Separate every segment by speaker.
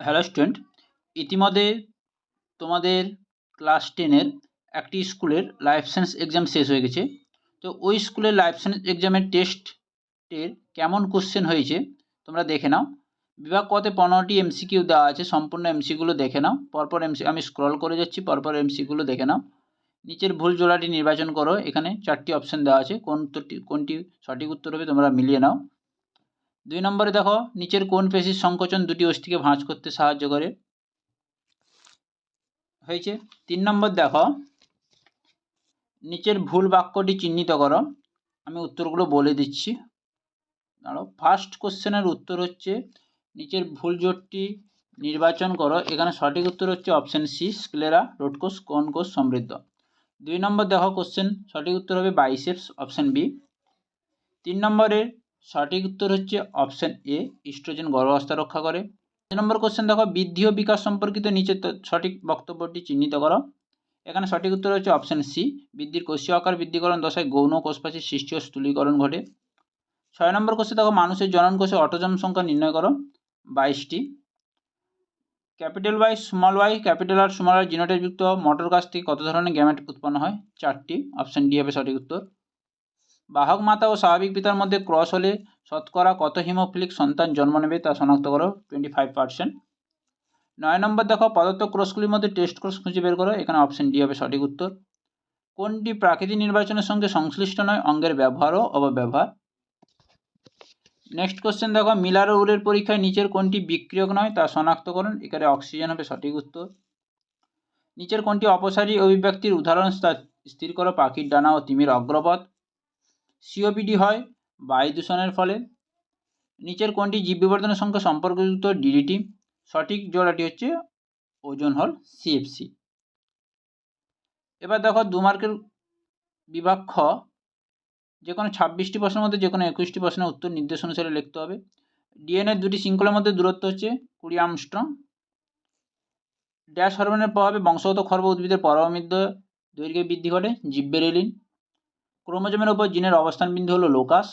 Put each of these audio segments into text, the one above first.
Speaker 1: Hello student, ইতিমধ্যে তোমাদের class টেনের একটি স্কুলের লাইফ সায়েন্স এক্সাম শেষ হয়ে গেছে। তো ওই স্কুলের লাইফ সায়েন্স এক্সামের টেস্টের কেমন কোশ্চেন হয়েছে তোমরা দেখে নাও। বিভাগ কতে পনেরোটি এমসিকিউ দেওয়া আছে, সম্পূর্ণ এমসিগুলো দেখে নাও। পরপর এমসি আমি স্ক্রল করে যাচ্ছি, পরপর এমসিগুলো দেখে নাও। নিচের ভুল জোড়াটি নির্বাচন করো, এখানে চারটি অপশান দেওয়া আছে। কোন উত্তরটি, কোনটি সঠিক উত্তর হবে তোমরা মিলিয়ে নাও। দুই নম্বরে দেখো, নিচের কোন পেশির সংকোচন দুটি অস্থিকে ভাঁজ করতে সাহায্য করে? হয়েছে। তিন নম্বর দেখো, নিচের ভুল বাক্যটি চিহ্নিত করো। আমি উত্তরগুলো বলে দিচ্ছি। দাঁড়ো ফার্স্ট কোশ্চেনের উত্তর হচ্ছে, নিচের ভুল জোটটি নির্বাচন করো। এখানে সঠিক উত্তর হচ্ছে অপশান সি স্ক্লেরা রোডকোষ কোন কোষ সমৃদ্ধ। দুই নম্বর দেখো কোশ্চেন সঠিক উত্তর হবে বাইসেপস অপশান বি তিন নম্বরের সঠিক উত্তর হচ্ছে অপশান এ, ইস্ট্রোজেন গর্ভাবস্থা রক্ষা করে। তিন নম্বর কোশ্চেন দেখো, বৃদ্ধি ও বিকাশ সম্পর্কিত নিচে সঠিক বক্তব্যটি চিহ্নিত করো। এখানে সঠিক উত্তর হচ্ছে অপশান সি, বৃদ্ধির কোষীয় আকার বৃদ্ধিকরণ দশায় গৌণ কোষপাশির সৃষ্টি ও স্থূলীকরণ ঘটে। ছয় নম্বর কোষে দেখো, মানুষের জনন কোষে অটোজম সংখ্যা নির্ণয় করো, বাইশটি। Capital Y, small Y, capital R small R জিনোটাইপযুক্ত মোটর গাছ থেকে কত ধরনের গ্যামেট উৎপন্ন হয়? চারটি। অপশান ডি হবে সঠিক উত্তর। বাহক মাতা ও স্বাভাবিক পিতার মধ্যে ক্রস হলে শতকরা কত হিমোফিলিক সন্তান জন্ম নেবে তা শনাক্ত করো টোয়েন্টি ফাইভ পার্সেন্ট নয় নম্বর দেখো পদার্থ ক্রসগুলির মধ্যে টেস্ট ক্রস খুঁজে বের করো, এখানে অপশান ডি হবে সঠিক উত্তর। কোনটি প্রাকৃতিক নির্বাচনের সঙ্গে সংশ্লিষ্ট নয়, অঙ্গের ব্যবহার ও অপব্যবহার। নেক্সট কোশ্চেন দেখো মিলার উলের পরীক্ষায় নিচের কোনটি বিক্রিয়ক নয়, তা শনাক্ত করুন, এখানে অক্সিজেন হবে সঠিক উত্তর। নিচের কোনটি অপসারী অভিব্যক্তির উদাহরণ স্থির করো, পাখির ডানা ও তিমির অগ্রপথ। সিওপিডি হয় বায়ু দূষণের ফলে। নিচের কোনটি জীব বিবর্ধনের সঙ্গে সম্পর্কযুক্ত ডিডিটি সঠিক জোড়াটি হচ্ছে ওজন হল সিএফসি এবার দেখো দু মার্কের বিভাগ খ। যে কোনো ছাব্বিশটি প্রশ্নের মধ্যে যে কোনো একুশটি প্রশ্নের উত্তর নির্দেশ অনুসারে লিখতে হবে। ডিএনএর দুটি শৃঙ্খলের মধ্যে দূরত্ব হচ্ছে কুড়ি আমস্ট্রং ড্যাশ হরমোনের প্রভাবে বংশগত খর্ব উদ্ভিদের পরমৃদ্ধ দৈর্ঘ্যে বৃদ্ধি ঘটে জিব্বেরেলিন ক্রোমোজোমের ওপর জিনের অবস্থান বিন্দু হলো লোকাস।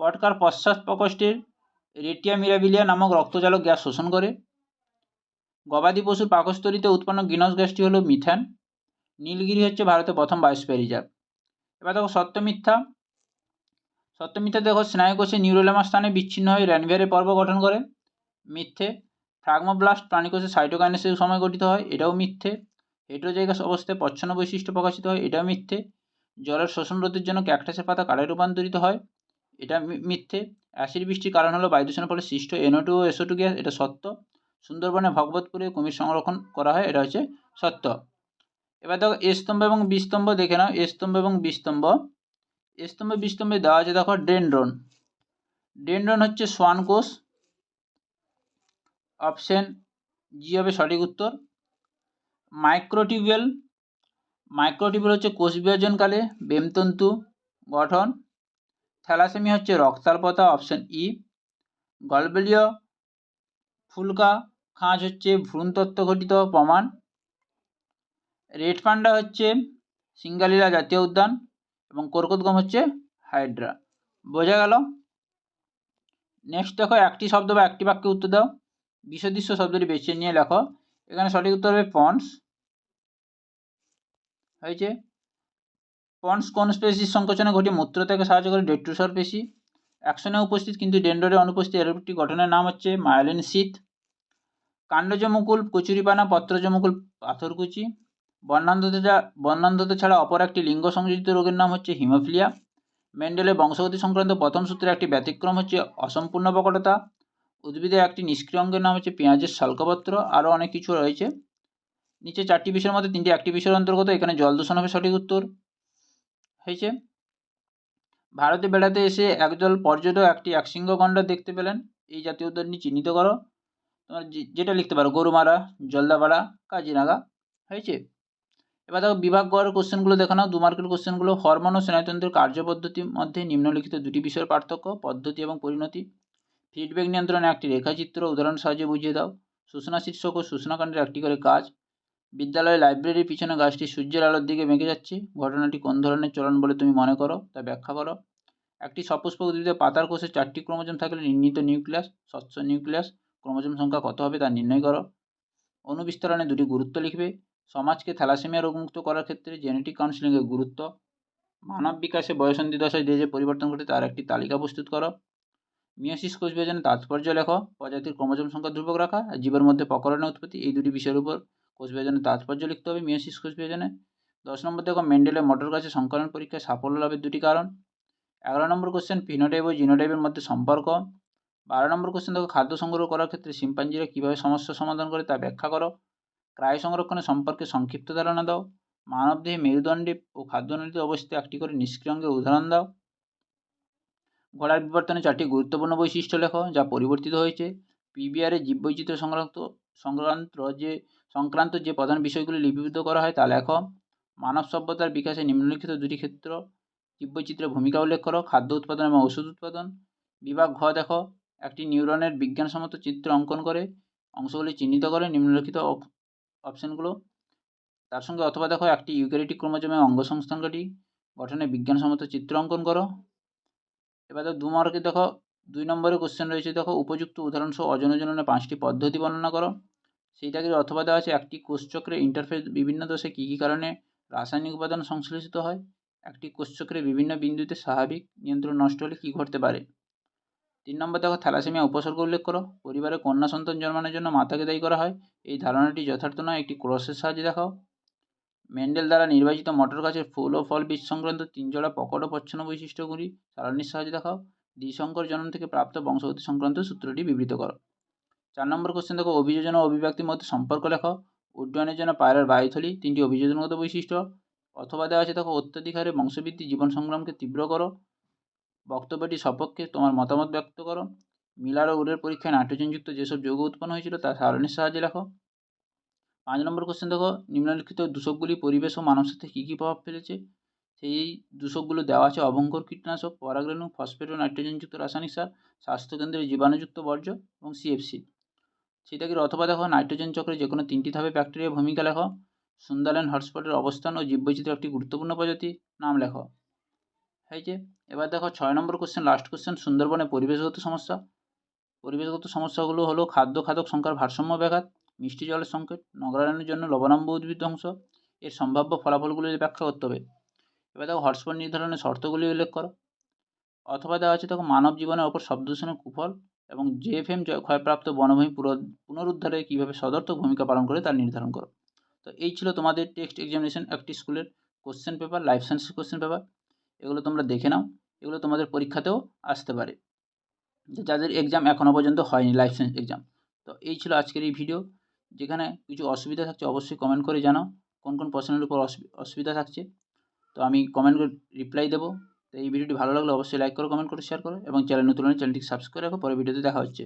Speaker 1: পটকার পশ্চাৎ প্রকোষ্ঠের রেটিয়া মিরাবিলিয়া নামক রক্তচালক গ্যাস শোষণ করে। গবাদি পশুর পাকস্থলিতে উৎপন্ন গ্রিনহাউস গ্যাসটি হলো মিথেন। নীলগিরি হচ্ছে ভারতের প্রথম বায়োস্ফিয়ার রিজার্ভ এবার দেখো সত্য মিথ্যা সত্য মিথ্যা দেখো স্নায়ুকোষে নিউরোলেমা স্থানে বিচ্ছিন্ন হয়ে র্যানভিয়ারের পর্ব গঠন করে। মিথ্যে। ফ্রাগমোব্লাস্ট প্রাণীকোষে সাইটোকাইনেসিস সময় গঠিত হয়, এটাও মিথ্যে। হেট্রোজাইগাস অবস্থায় পচ্ছন্ন বৈশিষ্ট্য প্রকাশিত হয়, এটাও মিথ্যে। জলের শোষণ রোধের জন্য ক্যাকটাসের পাতা কালে রূপান্তরিত হয়। এটা মিথ্যে। অ্যাসিড বৃষ্টির কারণ হলো বায়ু দূষণের ফলে সৃষ্ট NO two SO two gas, এটা সত্য। সুন্দরবনে ভগবতপুরে কুমির সংরক্ষণ করা হয়, এটা হচ্ছে সত্য। এবার দেখো স্তম্ভ এবং বিস্তম্ভ দেখে নাও। স্তম্ভ এবং বিস্তম্ভ স্তম্ভ। বিস্তম্ভে দেওয়া আছে দেখো ডেনড্রন। ডেনড্রন হচ্ছে সোয়ান কোষ। অপশন জি হবে সঠিক উত্তর। মাইক্রোটিউবেল মাইক্রোটিউবেল হচ্ছে কোষ বিভাজনকালে বেমতন্তু গঠন। থ্যালাসেমি হচ্ছে রক্তাল্পতা অপশন ই গলবেলীয় ফুলকা খাঁজ হচ্ছে ভ্রূণতত্ত্ব ঘটিত প্রমাণ। রেড পান্ডা হচ্ছে সিঙ্গালীলা জাতীয় উদ্যান এবং কর্কটগম হচ্ছে হাইড্রা। বোঝা গেল? নেক্সট দেখো, একটি শব্দ বা একটি বাক্যে উত্তর দাও। বিষদৃশ্য শব্দটি বেছে নিয়ে লেখো। এখানে সঠিক উত্তর হবে পন্স হয়েছে পন্স কোন স্পেসির সংকোচনে ঘটিয়ে মূত্র থেকে সাহায্য করে ডেট্রুসর পেশি অ্যাকশনে উপস্থিত কিন্তু ডেন্ডরে অনুপস্থিত এর একটি গঠনের নাম হচ্ছে মায়োলিন শীত কাণ্ডজ মুকুল কচুরিপানা পত্রজ মুকুল পাথরকুচি বর্ণান্ধতা বর্ণান্ধতা ছাড়া অপর একটি লিঙ্গ সংযোজিত রোগের নাম হচ্ছে হিমোফিলিয়া মেন্ডেলের বংশগতি সংক্রান্ত প্রথম সূত্রে একটি ব্যতিক্রম হচ্ছে অসম্পূর্ণ বকটতা উদ্ভিদের একটি নিষ্ক্রিয় অঙ্গের নাম হচ্ছে পেঁয়াজের শালকপত্র আরও অনেক কিছু রয়েছে নিচে চারটি বিষয়ের মধ্যে তিনটি একটি বিষয়ের অন্তর্গত, এখানে জল দূষণ হবে সঠিক উত্তর। হয়েছে? ভারতে বেড়াতে এসে একদল পর্যটক একটি একশৃঙ্গ গন্ডার দেখতে পেলেন। এই জাতীয় উদ্যানটি চিহ্নিত করো। তোমার যেটা লিখতে পারো, গরুমারা, জলদাপাড়া কাজিনাগা হয়েছে? এবার দেখো, বিভাগ গড়ের কোশ্চেনগুলো দেখো নাও। দু মার্কের কোশ্চেনগুলো হরমোন ও স্নায়ুতন্ত্রের কার্যপদ্ধতির মধ্যে নিম্নলিখিত দুটি বিষয়ের পার্থক্য, পদ্ধতি এবং পরিণতি। ফিডব্যাক নিয়ন্ত্রণে একটি রেখাচিত্র, উদাহরণ সাহায্যে বুঝিয়ে দাও। সূচনা শীর্ষক ও সূচনাকাণ্ডের একটি করে কাজ। বিদ্যালয়ের লাইব্রেরির পিছনে গাছটি সূর্যের আলোর দিকে বেঁকে যাচ্ছে। ঘটনাটি কোন ধরনের চলন বলে তুমি মনে করো? তা ব্যাখ্যা করো। একটি সপুষ্পক উদ্ভিদে পাতার কোষে চারটি ক্রোমোজোম থাকলে নির্ণীত নিউক্লিয়াস, স্বচ্ছ নিউক্লিয়াস, ক্রোমোজোম সংখ্যা কত হবে তা নির্ণয় করো। অনুবিস্তরণে দুটি গুরুত্ব লিখবে। সমাজকে থ্যালাসেমিয়া রোগমুক্ত করার ক্ষেত্রে জেনেটিক কাউন্সিলিংয়ের গুরুত্ব। মানব বিকাশে বয়সন্ধি দশায় যে যে পরিবর্তন ঘটে তার একটি তালিকা প্রস্তুত করো। মিওসিস কোষ বিভাজনের তাৎপর্য লেখো। প্রজাতির ক্রোমোজোম সংখ্যা ধ্রুবক রাখা আর জীবের মধ্যে প্রকরণের উৎপত্তি, এই দুটি বিষয়ের উপর কোষ বিভাজনের তাৎপর্য লিখতে হবে মিওসিস কোষ বিভাজনে দশ নম্বর, দেখো, মেন্ডেলের মটর গাছে সংকলন পরীক্ষায় সাফল্য লাভের দুটি কারণ। এগারো নম্বর কোশ্চেন ফিনোটাইপ ও জিনোটাইপের মধ্যে সম্পর্ক। বারো নম্বর কোশ্চেন দেখো, খাদ্য সংগ্রহ করার ক্ষেত্রে শিম্পাঞ্জিরা কীভাবে সমস্যা সমাধান করে তা ব্যাখ্যা করো। ক্রায় সংরক্ষণের সম্পর্কে সংক্ষিপ্ত ধারণা দাও। মানবদেহে মেরুদণ্ডে ও খাদ্যনালীতে অবস্থিত একটি করে নিষ্ক্রিয় অঙ্গের উদাহরণ দাও। ঘোড়ার বিবর্তনে চারটি গুরুত্বপূর্ণ বৈশিষ্ট্য লেখো, যা পরিবর্তিত হয়েছে। পিবিআরের জীববৈচিত্র্য সংক্রান্ত সংক্রান্ত যে সংক্রান্ত যে প্রধান বিষয়গুলি লিপিবদ্ধ করা হয় তা লেখো। মানব সভ্যতার বিকাশে নিম্নলিখিত দুটি ক্ষেত্র জীববৈচিত্র্যের ভূমিকা উল্লেখ করো, খাদ্য উৎপাদন এবং ওষুধ উৎপাদন। বিভাগ ঘ দেখো, একটি নিউরনের বিজ্ঞানসম্মত চিত্র অঙ্কন করে অংশগুলি চিহ্নিত করে নিম্নলিখিত অপশানগুলো। তার সঙ্গে অথবা দেখো, একটি ইউক্যারিটিক ক্রোমোজোমের অঙ্গ সংস্থানকারী গঠনে বিজ্ঞানসম্মত চিত্র অঙ্কন করো। এবার দু মার্কে দেখো, দুই নম্বরে কোশ্চেন রয়েছে, দেখো, উপযুক্ত উদাহরণসহ অজনজননে পাঁচটি পদ্ধতি বর্ণনা করো। সেইটাকে অথবা দেওয়া আছে, একটি কোষচক্রে ইন্টারফেস বিভিন্ন দশে কী কী কারণে রাসায়নিক উপাদান সংশ্লেষিত হয়? একটি কোষচক্রে বিভিন্ন বিন্দুতে স্বাভাবিক নিয়ন্ত্রণ নষ্ট হলে কী ঘটতে পারে? তিন নম্বর দেখো, থ্যালাসেমিয়া উপসর্গ উল্লেখ করো। পরিবারে কন্যা সন্তান জন্মানোর জন্য মাতাকে দায়ী করা হয়। এই ধারণাটি যথার্থ নয়, একটি ক্রসের সাহায্যে দেখাও। মেন্ডেল দ্বারা নির্বাচিত মটর গাছের ফুল ও ফল বীজ সংক্রান্ত তিন জোড়া প্রকট ও পচ্ছন্ন বৈশিষ্ট্যগুলি সারণীর সাহায্যে দেখাও। দ্বিশঙ্কর জন্ম থেকে প্রাপ্ত বংশগতি সংক্রান্ত সূত্রটি বিবৃত করো। চার নম্বর কোশ্চেন দেখো, অভিযোজন ও অভিব্যক্তির মধ্যে সম্পর্ক লেখো। উড্ডয়নের জন্য পায়রার বায়ুথলি, তিনটি অভিযোজনগত বৈশিষ্ট্য। অথবা দেওয়া আছে দেখো অত্যাধিক হারে বংশবৃদ্ধি, জীবন সংগ্রামকে তীব্র করো। বক্তব্যটি সপক্ষে তোমার মতামত ব্যক্ত করো। মিলার ও উরের পরীক্ষায় নাইট্রোজেনযুক্ত যেসব যৌগ উৎপন্ন হয়েছিল, তা সারণীর সাহায্যে লেখো। পাঁচ নম্বর কোশ্চেন দেখো, নিম্নলিখিত দূষকগুলি পরিবেশ ও মানব সাথে কী কী প্রভাব ফেলেছে? সেই দূষকগুলো দেওয়া আছে অবঙ্কর কীটনাশক, পরাগরেণু, ফসফেট ও নাইট্রোজেনযুক্ত রাসায়নিক সার, স্বাস্থ্যকেন্দ্রের জীবাণুযুক্ত বর্জ্য এবং সিএফসি সেটাকে অথবা দেখো নাইট্রোজেন চক্রে যে কোনো তিনটি ধাপে ব্যাকটেরিয়া ভূমিকা লেখো। সুন্দরল্যান্ড হটস্পটের অবস্থান ও জীববৈচিত্র্য একটি গুরুত্বপূর্ণ প্রজাতি, নাম লেখো। হয়েছে এবার দেখো ছয় নম্বর কোশ্চেন লাস্ট কোশ্চেন সুন্দরবনে পরিবেশগত সমস্যা। পরিবেশগত সমস্যাগুলো হলো খাদ্য খাদক সংখ্যার ভারসাম্য ব্যাঘাত, মিষ্টি জলের সংকট, নগরায়নের জন্য লবণাম্ব উদ্ভিদ ধ্বংস, এর সম্ভাব্য ফলাফলগুলি ব্যাখ্যা করতে হবে। এবার দেখো হটস্পট নির্ধারণের শর্তগুলি উল্লেখ করো। অথবা দেওয়া আছে তখন মানব জীবনের ওপর শব্দ দূষণের কুফল এবং জেএফএম ক্ষয়প্রাপ্ত বনভূমি পুনরুদ্ধারে কীভাবে সদর্থক ভূমিকা পালন করে তা নির্ধারণ করো। তো এই ছিল তোমাদের টেক্সট এক্সামিনেশন, একটি স্কুলের কোশ্চেন পেপার, লাইফ সায়েন্সের কোশ্চেন পেপার। এগুলো তোমরা দেখে নাও, এগুলো তোমাদের পরীক্ষাতেও আসতে পারে। যাদের এক্সাম এখনও পর্যন্ত হয়নি, লাইফ সায়েন্স এক্সাম। তো এই ছিল আজকের এই ভিডিও। যেখানে কিছু অসুবিধা থাকছে অবশ্যই কমেন্ট করে জানাও, কোন কোন প্রশ্নের উপর অসুবিধা থাকছে। তো আমি কমেন্ট করে রিপ্লাই দেবো। তো এই ভিডিওটি ভালো লাগলে অবশ্যই লাইক করো কমেন্ট করো শেয়ার করো এবং চ্যানেল নতুন চ্যানেলটি সাবস্ক্রাইব রাখো। পরে ভিডিওতে দেখা হচ্ছে।